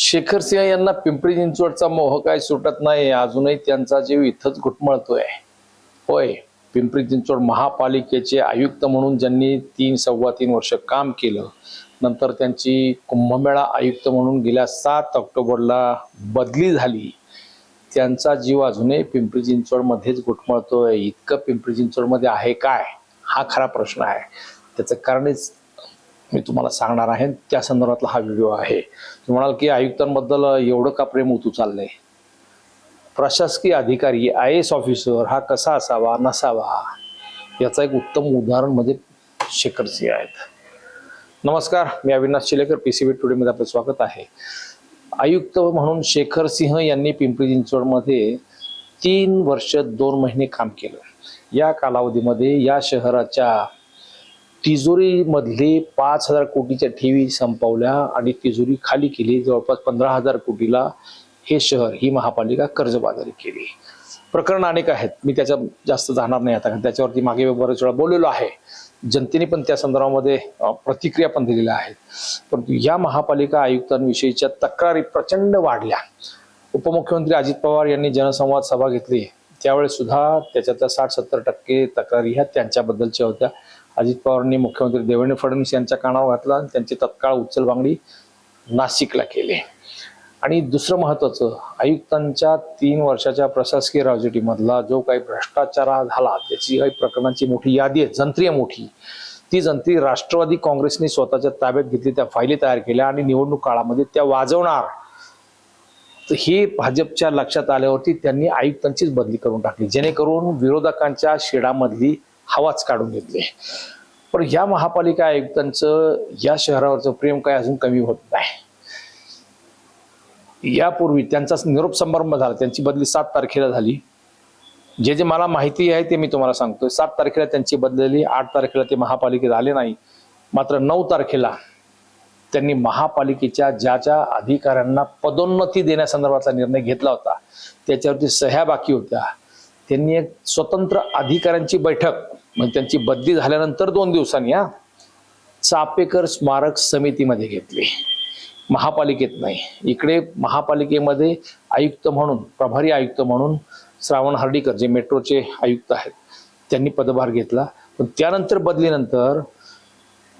शेखर सिंह यांना पिंपरी चिंचवडचा मोह काय सुटत नाही अजूनही त्यांचा जीव इथंच घुटमळतोय. होय पिंपरी चिंचवड महापालिकेचे आयुक्त म्हणून ज्यांनी तीन सव्वा तीन वर्ष काम केलं नंतर त्यांची कुंभमेळा आयुक्त म्हणून गेल्या सात ऑक्टोबरला बदली झाली. त्यांचा जीव अजूनही पिंपरी चिंचवडमध्येच घुटमळतोय. इतकं पिंपरी चिंचवडमध्ये आहे काय? हा खरा प्रश्न आहे. त्याचं कारणच मी तुम्हाला सांगणार आहे. त्या संदर्भातला हा व्हिडिओ आहे. तुम्ही म्हणाल की आयुक्तांबद्दल एवढं का प्रेम उतू चाललंय? प्रशासकीय अधिकारी आय एस ऑफिसर हा कसा असावा नसावा याचा एक उत्तम उदाहरण म्हणजे शेखर सिंह आहेत. नमस्कार मी Avinash Shilekar P C B टुडेमध्ये आपलं स्वागत आहे. आयुक्त म्हणून शेखर सिंह यांनी पिंपरी चिंचवडमध्ये तीन वर्ष दोन महिने काम केलं. या कालावधीमध्ये या शहराच्या तिजोरीमधले पाच हजार कोटीच्या ठेवी संपवल्या आणि तिजोरी खाली केली. जवळपास पंधरा हजार कोटीला हे शहर ही महापालिका कर्जबाजारी केली. प्रकरण अनेक आहेत. मी त्याच्या जास्त जाणार नाही आता. कारण त्याच्यावरती मागे बरेच वेळा बोललेलो आहे. जनतेने पण त्या संदर्भामध्ये प्रतिक्रिया पण दिलेल्या आहेत. परंतु या महापालिका आयुक्तांविषयीच्या तक्रारी प्रचंड वाढल्या. उपमुख्यमंत्री अजित पवार यांनी जनसंवाद सभा घेतली. त्यावेळेस सुद्धा त्याच्यातल्या साठ सत्तर टक्के तक्रारी ह्या त्यांच्याबद्दलच्या होत्या. अजित पवारांनी मुख्यमंत्री देवेंद्र फडणवीस यांच्या कानावर घातला आणि त्यांची तत्काळ उचलबांगडी नाशिकला केली. आणि दुसरं महत्वाचं आयुक्तांच्या तीन वर्षाच्या प्रशासकीय राजवटीमधला जो काही भ्रष्टाचार झाला त्याची काही प्रकरणांची मोठी यादी आहे जंत्री आहे मोठी. ती जंत्री राष्ट्रवादी काँग्रेसने स्वतःच्या ताब्यात घेतली त्या फायली तयार केल्या आणि निवडणूक काळामध्ये त्या वाजवणार. तर हे भाजपच्या लक्षात आल्यावरती त्यांनी आयुक्तांचीच बदली करून टाकली. जेणेकरून विरोधकांच्या शेडामधली हवाच काढून घेतली. पण या महापालिका आयुक्तांचं या शहरावरचं प्रेम काय अजून कमी होत नाही. यापूर्वी त्यांचा निरोप समारंभ झाला. त्यांची बदली सात तारखेला झाली. जे जे मला माहिती आहे ते मी तुम्हाला सांगतोय. सात तारखेला त्यांची बदलली आठ तारखेला ते महापालिकेत आले नाही. मात्र नऊ तारखेला त्यांनी महापालिकेच्या ज्या ज्या अधिकाऱ्यांना पदोन्नती देण्यासंदर्भातला निर्णय घेतला होता त्याच्यावरती सह्या बाकी होत्या. त्यांनी एक स्वतंत्र अधिकाऱ्यांची बैठक म्हणजे त्यांची बदली झाल्यानंतर दोन दिवसांनी या चापेकर स्मारक समितीमध्ये घेतली. महापालिकेत नाही. इकडे महापालिकेमध्ये आयुक्त म्हणून प्रभारी आयुक्त म्हणून श्रावण हर्डीकर जे मेट्रोचे आयुक्त आहेत त्यांनी पदभार घेतला. पण त्यानंतर बदलीनंतर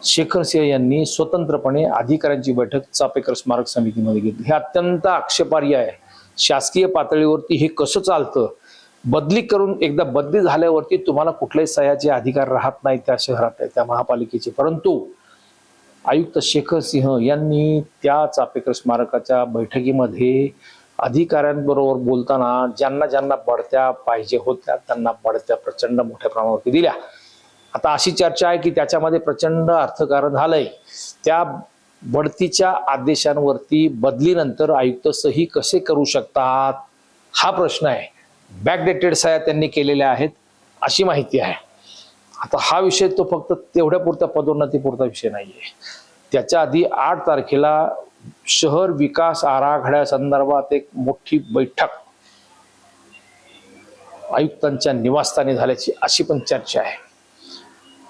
शेखर सिंह यांनी स्वतंत्रपणे अधिकाऱ्यांची बैठक चापेकर स्मारक समितीमध्ये घेतली. हे अत्यंत आक्षेपार्ह आहे. शासकीय पातळीवरती हे कसं चालतं? बदली करून एकदा बदली झाल्यावरती तुम्हाला कुठल्याही सह्याचे अधिकार राहत नाही त्या शहरात त्या महापालिकेचे. परंतु आयुक्त शेखर सिंह यांनी त्या चापेकर स्मारकाच्या बैठकीमध्ये अधिकाऱ्यांबरोबर बोलताना ज्यांना ज्यांना बढत्या पाहिजे होत्या त्यांना बढत्या प्रचंड मोठ्या प्रमाणावरती दिल्या. आता अशी चर्चा आहे की त्याच्यामध्ये प्रचंड अर्थकारण झालंय. त्या बढतीच्या आदेशांवरती बदलीनंतर आयुक्त सही कसे करू शकतात? हा प्रश्न आहे. बॅकडेटेड सह्या त्यांनी केलेल्या आहेत अशी माहिती आहे. आता हा विषय तो फक्त तेवढ्यापुरता पदोन्नतीपुरता विषय नाही आहे त्याच्या आधी आठ तारखेला शहर विकास आराखड्यासंदर्भात एक मोठी बैठक आयुक्तांच्या निवासस्थानी झाल्याची अशी पण चर्चा आहे.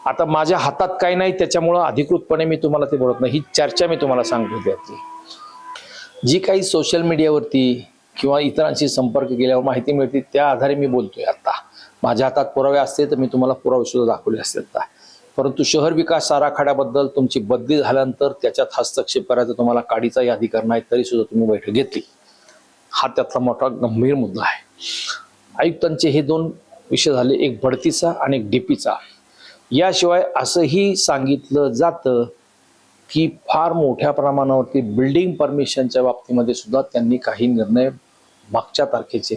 आता माझ्या हातात काही नाही त्याच्यामुळं अधिकृतपणे मी तुम्हाला ते बोलत नाही. ही चर्चा मी तुम्हाला सांगतो त्यातली जी काही सोशल मीडियावरती किंवा इतरांशी संपर्क केल्यावर माहिती मिळते त्या आधारे मी बोलतोय आता. माझ्या हातात पुरावे असते तर मी तुम्हाला पुरावे सुद्धा दाखवले असते आता. परंतु शहर विकास आराखड्याबद्दल तुमची बदली झाल्यानंतर त्याच्यात हस्तक्षेप करायचा तुम्हाला काडीचाही अधिकार नाही तरी सुद्धा तुम्ही बैठक घेतली. हा त्यातला मोठा गंभीर मुद्दा आहे. आयुक्तांचे हे दोन विषय झाले एक बढतीचा आणि एक डीपीचा. याशिवाय असंही सांगितलं जातं की फार मोठ्या प्रमाणावरती बिल्डिंग परमिशनच्या बाबतीमध्ये सुद्धा त्यांनी काही निर्णय मागच्या तारखेचे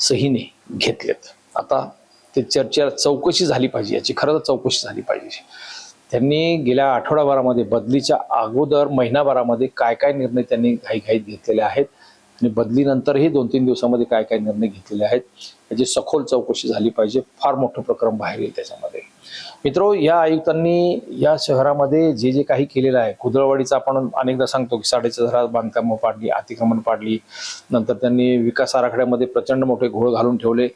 सहीने घेतलेत. आता ते चर्चा चौकशी झाली पाहिजे याची खरं तर चौकशी झाली पाहिजे. त्यांनी गेल्या आठवडाभरामध्ये बदलीच्या अगोदर महिनाभरामध्ये काय काय निर्णय त्यांनी घाईघाईत घेतलेले आहेत आणि बदलीनंतरही दोन तीन दिवसामध्ये काय काय निर्णय घेतलेले आहेत याची सखोल चौकशी झाली पाहिजे. फार मोठं प्रकरण बाहेर येईल त्याच्यामध्ये. मित्रो या आयुक्तांनी या शहरामध्ये जे जे काही केलेलं आहे कुदळवाडीचं आपण अनेकदा सांगतो की साडेचार हजार बांधकामं पाडली अतिक्रमण पाडली नंतर त्यांनी विकास आराखड्यामध्ये प्रचंड मोठे घोळ घालून ठेवले.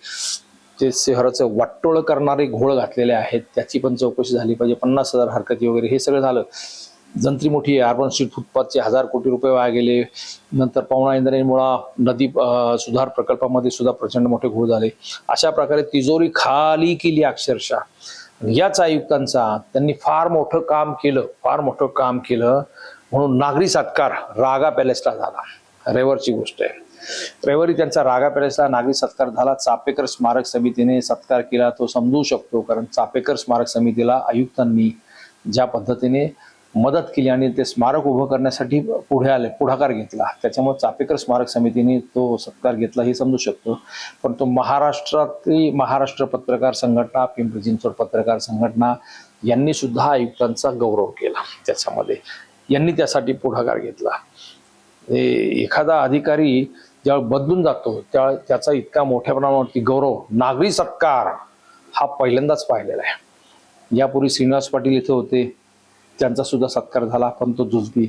ते शहराचं वाटोळ करणारे घोळ घातलेले आहेत त्याची पण चौकशी झाली पाहिजे. पन्नास हजार हरकती वगैरे हे सगळं झालं. जंत्री मोठी अर्बन स्ट्रीट फुटपाथचे हजार कोटी रुपये वाया गेले. नंतर पवना इंद्रेमुळा नदी सुधार प्रकल्पामध्ये सुद्धा प्रचंड मोठे घोळ झाले. अशा प्रकारे तिजोरी खाली केली अक्षरशः. याच आयुक्तांचा त्यांनी फार मोठं काम केलं फार मोठं काम केलं. म्हणून नागरी सत्कार रागा पॅलेसला झाला. रविवारची गोष्ट आहे. रविवारी त्यांचा रागा पॅलेसला नागरी सत्कार झाला. चापेकर स्मारक समितीने सत्कार केला. तो समजू शकतो कारण चापेकर स्मारक समितीला आयुक्तांनी ज्या पद्धतीने मदत केली आणि ते स्मारक उभं करण्यासाठी पुढे आले पुढाकार घेतला. त्याच्यामुळे चापेकर स्मारक समितीने तो सत्कार घेतला हे समजू शकतो. पण तो महाराष्ट्रातली महाराष्ट्र पत्रकार संघटना पिंपरी चिंचवड पत्रकार संघटना यांनी सुद्धा आयुक्तांचा गौरव केला त्याच्यामध्ये. यांनी त्यासाठी पुढाकार घेतला. एखादा अधिकारी ज्यावेळी बदलून जातो त्या त्याचा इतका मोठ्या प्रमाणावरती गौरव नागरी सत्कार हा पहिल्यांदाच पाहिलेला आहे. यापूर्वी श्रीनिवास पाटील इथे होते त्यांचा सुद्धा सत्कार झाला. पण तो जुजबी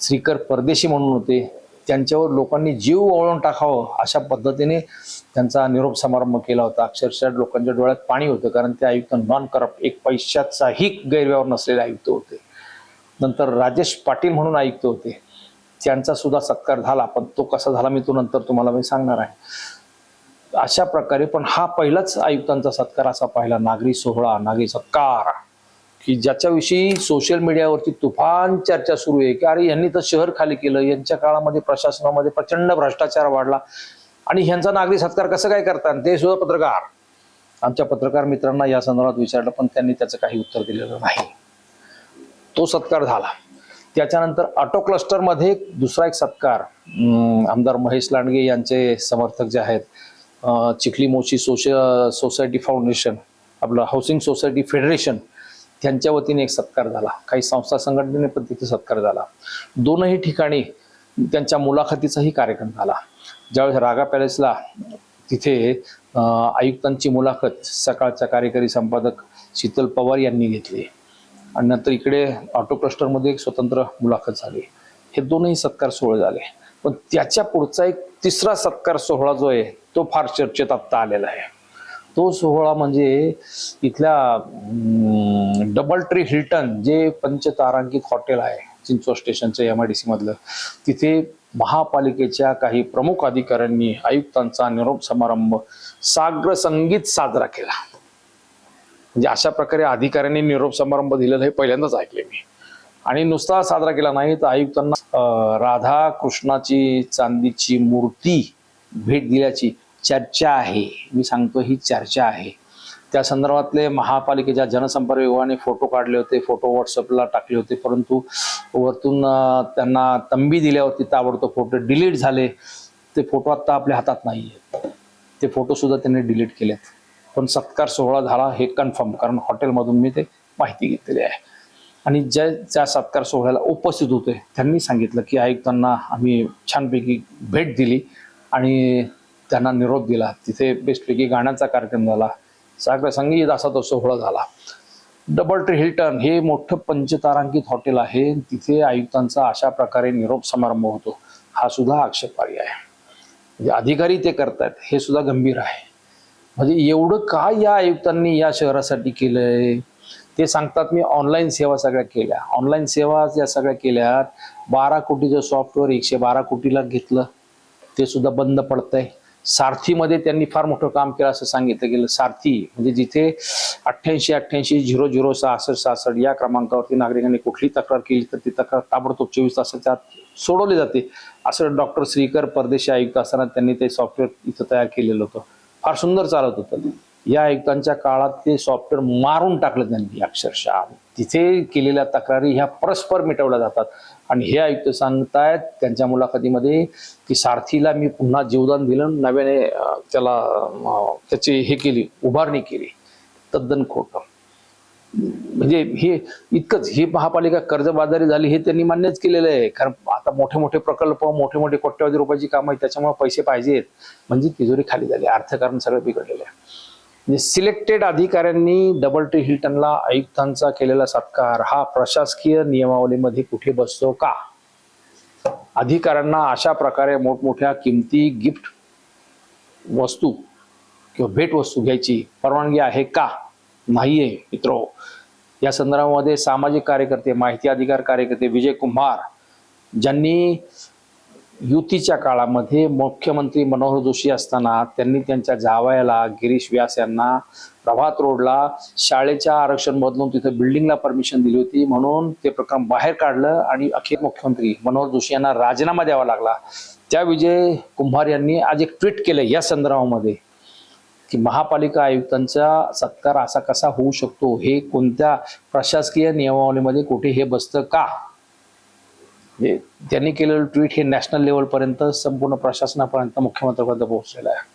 श्रीकर परदेशी म्हणून होते. त्यांच्यावर लोकांनी जीव ओळून टाकावं अशा पद्धतीने त्यांचा निरोप समारंभ केला होता. अक्षरशः लोकांच्या डोळ्यात पाणी होतं कारण ते आयुक्त नॉन करप्ट एक पैशाचाही गैरव्यवहार नसलेले आयुक्त होते. नंतर राजेश पाटील म्हणून आयुक्त होते. त्यांचा सुद्धा सत्कार झाला पण तो कसा झाला मी तो नंतर तुम्हाला मी सांगणार आहे. अशा प्रकारे पण हा पहिलाच आयुक्तांचा सत्कार असा पाहिला. नागरी सोहळा नागरी सत्कार. की ज्याच्याविषयी सोशल मीडियावरती तुफान चर्चा सुरू आहे की अरे यांनी तर शहर खाली केलं यांच्या काळामध्ये प्रशासनामध्ये प्रचंड भ्रष्टाचार वाढला. आणि ह्यांचा नागरी सत्कार कसं काय करतात ते सुद्धा पत्रकार. आमच्या पत्रकार मित्रांना या संदर्भात विचारलं पण त्यांनी त्याचं काही उत्तर दिलेलं नाही. तो सत्कार झाला. त्याच्यानंतर ऑटो क्लस्टरमध्ये दुसरा एक सत्कार आमदार महेश लांडगे यांचे समर्थक जे आहेत Chikhali Moshi social society foundation आपलं हाऊसिंग सोसायटी फेडरेशन त्यांच्या वतीने एक सत्कार झाला. काही संस्था संघटनेने पण तिथे सत्कार झाला. दोनही ठिकाणी त्यांच्या मुलाखतीचाही कार्यक्रम झाला. ज्यावेळेस रागा पॅलेसला तिथे आयुक्तांची मुलाखत सकाळचा कार्यकारी संपादक शीतल पवार यांनी घेतली. आणि नंतर इकडे ऑटो क्लस्टरमध्ये एक स्वतंत्र मुलाखत झाली. हे दोनही सत्कार सोहळे झाले. पण त्याच्या पुढचा एक तिसरा सत्कार सोहळा जो आहे तो फार चर्चेत आत्ता आलेला आहे. तो सोहळा म्हणजे इथल्या डबल ट्री हिल्टन जे पंचतारांकित हॉटेल आहे चिंचवड स्टेशनचं एम आय डी सी मधलं तिथे महापालिकेच्या काही प्रमुख अधिकाऱ्यांनी आयुक्तांचा निरोप समारंभ साग्र संगीत साजरा केला. म्हणजे अशा प्रकारे अधिकाऱ्यांनी निरोप समारंभ दिलेला हे पहिल्यांदाच ऐकले मी. आणि नुसता साजरा केला नाही तर आयुक्तांना राधा कृष्णाची चांदीची मूर्ती भेट दिल्याची चर्चा आहे. मी सांगतो ही चर्चा आहे. त्या संदर्भातले महापालिकेच्या जनसंपर्क विभागाने फोटो काढले होते फोटो व्हॉट्सअपला टाकले होते परंतु वरतून त्यांना तंबी दिल्यावरती ताबडतोब फोटो डिलीट झाले. ते फोटो आत्ता आपल्या हातात नाही आहेत ते फोटोसुद्धा त्यांनी डिलीट केलेत. पण सत्कार सोहळा झाला हे कन्फर्म कारण हॉटेलमधून मी ते माहिती घेतलेली आहे. आणि ज्या ज्या सत्कार सोहळ्याला उपस्थित होते त्यांनी सांगितलं की आयुक्तांना आम्ही छानपैकी भेट दिली आणि त्यांना निरोप दिला. तिथे बेस्टपैकी गाण्याचा कार्यक्रम झाला. सागर संगीत असा तो सोहळा झाला. डबल ट्री हिल्टन हे मोठं पंचतारांकित हॉटेल आहे. तिथे आयुक्तांचा अशा प्रकारे निरोप समारंभ होतो. हा सुद्धा आक्षेपार्ह आहे. म्हणजे अधिकारी ते करतायत हे सुद्धा गंभीर आहे. म्हणजे एवढं काय या आयुक्तांनी या शहरासाठी केलंय? ते सांगतात मी ऑनलाईन सेवा सगळ्या केल्या. ऑनलाईन सेवा या सगळ्या केल्यात बारा कोटीचं सॉफ्टवेअर एकशे बारा कोटीला घेतलं. ते सुद्धा बंद पडतंय. सारथीमध्ये त्यांनी फार मोठं काम केलं असं सांगितलं गेलं. सारथी म्हणजे जिथे अठ्ठ्याऐंशी अठ्ठ्याऐंशी झिरो झिरो सहासष्ट सहासष्ट या क्रमांकावरती नागरिकांनी कुठली तक्रार केली तर ती तक्रार ताबडतोब चोवीस तासाच्या आत सोडवली जाते. असं डॉक्टर श्रीकर परदेशी आयुक्त असताना त्यांनी ते सॉफ्टवेअर इथं तयार केलेलं होतं. फार सुंदर चालत होतं. या आयुक्तांच्या काळात ते सॉफ्टवेअर मारून टाकलं त्यांनी अक्षरशः. तिथे केलेल्या तक्रारी ह्या परस्पर मिटवल्या जातात. आणि हे आयुक्त सांगतायत त्यांच्या मुलाखतीमध्ये की सारथीला मी पुन्हा जीवदान दिलं नव्याने त्याला त्याची हे केली उभारणी केली. तद्दन खोट. म्हणजे हे इतकंच ही महापालिका कर्जबाजारी झाली हे त्यांनी मान्यच केलेलं आहे. कारण आता मोठे मोठे प्रकल्प मोठे मोठे कोट्यवधी रुपयाची कामं आहेत त्याच्यामुळे पैसे पाहिजेत. म्हणजे तिजोरी खाली झाली अर्थकारण सगळं बिघडलेलं आहे. सिलेक्टेड अधिकाऱ्यांनी डबल ट्री हिल्टनला आयुक्तांचा केलेला सत्कार. हा प्रशासकीय नियमावलीमध्ये कुठे बसतो का? अधिकाऱ्यांना अशा प्रकारे मोठमोठ्या किमती गिफ्ट वस्तू किंवा भेट वस्तू घ्यायची परवानगी आहे का? नाहीये मित्रो. या संदर्भामध्ये सामाजिक कार्यकर्ते माहिती अधिकार कार्यकर्ते विजय कुंभार ज्यांनी युतीच्या काळामध्ये मुख्यमंत्री मनोहर जोशी असताना त्यांनी त्यांच्या जावयाला गिरीश व्यास यांना प्रभात रोडला शाळेच्या आरक्षण बदलून तिथे बिल्डिंगला परमिशन दिली होती. म्हणून ते प्रकरण बाहेर काढलं आणि अखेर मुख्यमंत्री मनोहर जोशी यांना राजीनामा द्यावा लागला. त्या विजय कुंभार यांनी आज एक ट्विट केलं या संदर्भामध्ये की महापालिका आयुक्तांचा सत्कार असा कसा होऊ शकतो? हे कोणत्या प्रशासकीय नियमावलीमध्ये कुठे हे बसतं का? जे त्यांनी केलेलं ट्विट हे नॅशनल लेवलपर्यंत संपूर्ण प्रशासनापर्यंत मुख्यमंत्र्यांपर्यंत पोहोचलेलं आहे.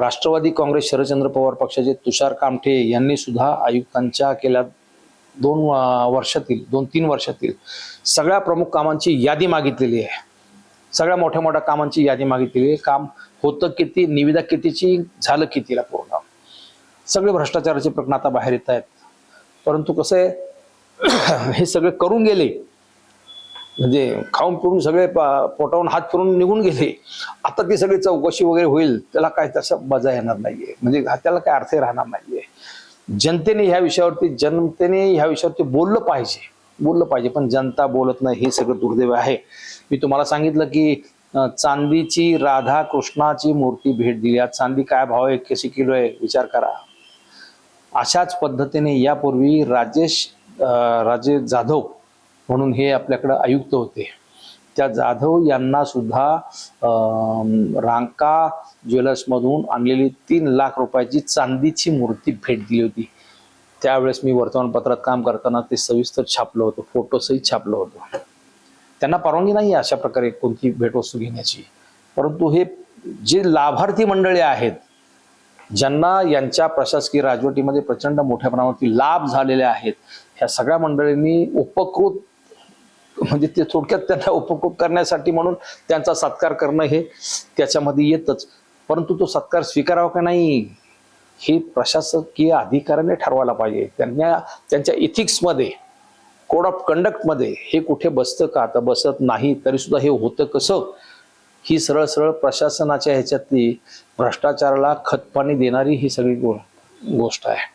राष्ट्रवादी काँग्रेस शरदचंद्र पवार पक्षाचे तुषार कामठे यांनी सुद्धा आयुक्तांच्या केल्या दोन वर्षातील दोन तीन वर्षातील सगळ्या प्रमुख कामांची यादी मागितलेली आहे. सगळ्या मोठ्या मोठ्या कामांची यादी मागितलेली आहे. काम होतं किती निविदा कितीची झालं कितीला पूर्ण. सगळे भ्रष्टाचाराचे प्रकरण आता बाहेर येत आहेत. परंतु कसं आहे हे सगळे करून गेले म्हणजे खाऊन पिऊन सगळे प- पोटावून हात फिरून निघून गेले. आता ती सगळी चौकशी वगैरे होईल त्याला काय तसं मजा येणार नाहीये. म्हणजे त्याला काय अर्थ राहणार नाहीये. जनतेने ह्या विषयावरती जनतेने ह्या विषयावरती बोललं पाहिजे. बोललं पाहिजे पण जनता बोलत नाही हे सगळं दुर्दैव आहे. मी तुम्हाला सांगितलं की चांदीची राधा कृष्णाची मूर्ती भेट दिली. आज चांदी काय भाव आहे कशी किलो आहे विचार करा. अशाच पद्धतीने यापूर्वी राजेश राजेश राजे जाधव म्हणून हे आपल्याकडं आयुक्त होते. त्या जाधव यांना सुद्धा रांका ज्वेलर्समधून आणलेली तीन लाख रुपयाची चांदीची मूर्ती भेट दिली होती. त्यावेळेस मी वर्तमानपत्रात काम करताना ते सविस्तर छापलं होतं फोटोसहित छापलं होतं. त्यांना परवानगी नाही आहे अशा प्रकारे कोणती भेटवस्तू घेण्याची. परंतु हे जे लाभार्थी मंडळे आहेत ज्यांना यांच्या प्रशासकीय राजवटीमध्ये प्रचंड मोठ्या प्रमाणावरती लाभ झालेले आहेत ह्या सगळ्या मंडळींनी उपकृत म्हणजे ते थोडक्यात त्यांना उपकृत करण्यासाठी म्हणून त्यांचा सत्कार करणं हे त्याच्यामध्ये येतच. परंतु तो सत्कार स्वीकारावा का नाही हे प्रशासकीय अधिकाऱ्याने ठरवायला पाहिजे. त्यांना त्यांच्या इथिक्समध्ये कोड ऑफ कंडक्टमध्ये हे कुठे बसतं का? आता बसत नाही तरी सुद्धा हे होतं कसं? ही सरळ सरळ प्रशासनाच्या ह्याच्यातली भ्रष्टाचाराला खतपाणी देणारी ही सगळी गो गोष्ट आहे.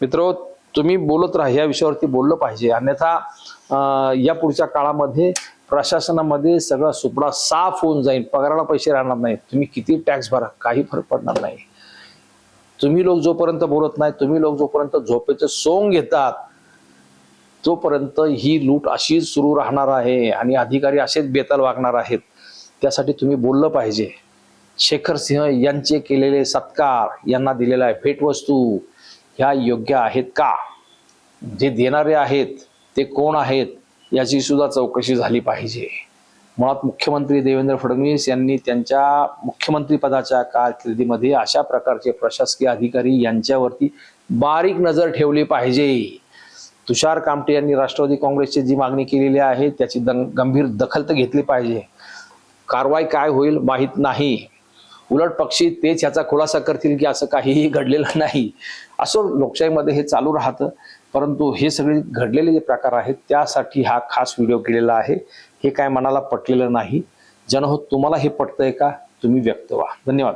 मित्र तुम्ही बोलत राहा या विषयावरती बोललं पाहिजे. अन्यथा या पुढच्या काळामध्ये प्रशासनामध्ये सगळा सुपडा साफ होऊन जाईल. पगाराला पैसे राहणार नाहीत. तुम्ही किती टॅक्स भरा काही फरक पडणार नाही. तुम्ही लोक जोपर्यंत बोलत नाही तुम्ही लोक जोपर्यंत झोपेचं सोंग घेतात तोपर्यंत ही लूट अशीच सुरू राहणार आहे आणि अधिकारी असेच बेताल वागणार आहेत. त्यासाठी तुम्ही बोललं पाहिजे. शेखर सिंह यांचे केलेले सत्कार यांना दिलेला आहे. भेटवस्तू ह्या योग्य आहेत का? जे देणारे आहेत ते कोण आहेत याची सुद्धा चौकशी झाली पाहिजे. मुळात मुख्यमंत्री देवेंद्र फडणवीस यांनी त्यांच्या मुख्यमंत्री पदाच्या कारकिर्दीमध्ये अशा प्रकारचे प्रशासकीय अधिकारी यांच्यावरती बारीक नजर ठेवली पाहिजे. तुषार कामटे यांनी राष्ट्रवादी काँग्रेसची जी मागणी केलेली आहे त्याची गंभीर दखल तर घेतली पाहिजे. कारवाई काय होईल माहीत नाही. उलट पक्षी तेच ह्याचा खुलासा करतील की असं काहीही घडलेलं नाही. असं लोकशाहीमध्ये हे चालू राहतं. परंतु हे सगळे घडलेले जे प्रकार आहेत त्यासाठी हा खास व्हिडिओ केलेला आहे. हे काय मनाला पटलेलं नाही. जनहो तुम्हाला हे पटतंय का? तुम्ही व्यक्त व्हा. धन्यवाद.